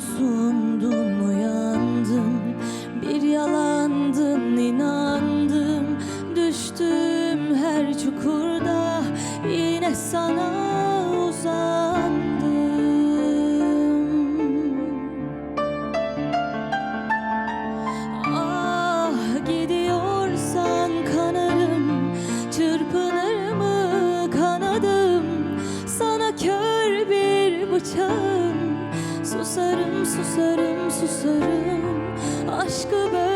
susundum uyandım. Bir yalandım inandım. Düştüm her çukurda. Yine sana uzandım. Ah gidiyorsan kanarım. Çırpınır mı kanadım? Sana kör bir bıçak Susarım susarım susarım. Aşkı böyle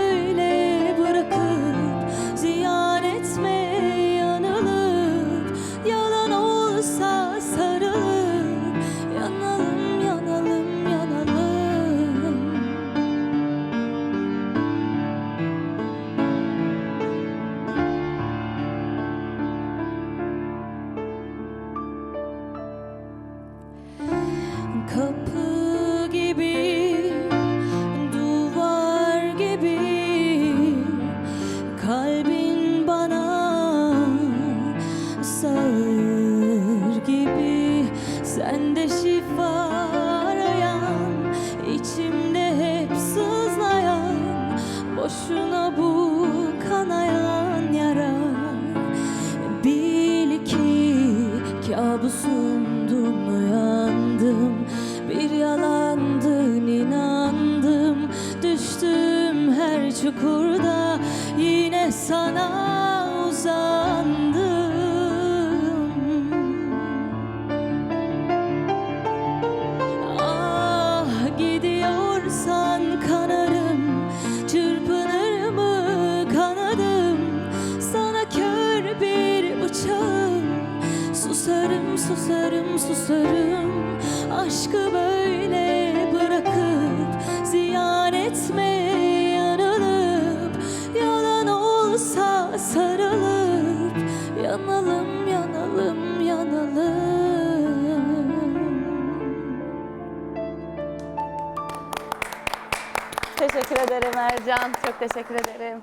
Sen de şifa arayan içimde hep sızlayan Boşuna bu kanayan yara Bil ki kabusumdum uyandım Bir yalandın inandım. Düştüm her çukurda yine sana uzandım. Susarım susarım Aşkı böyle bırakıp Ziyan etme yanılıp Yalan olsa sarılıp Yanalım yanalım yanalım Teşekkür ederim Ercan. Çok teşekkür ederim.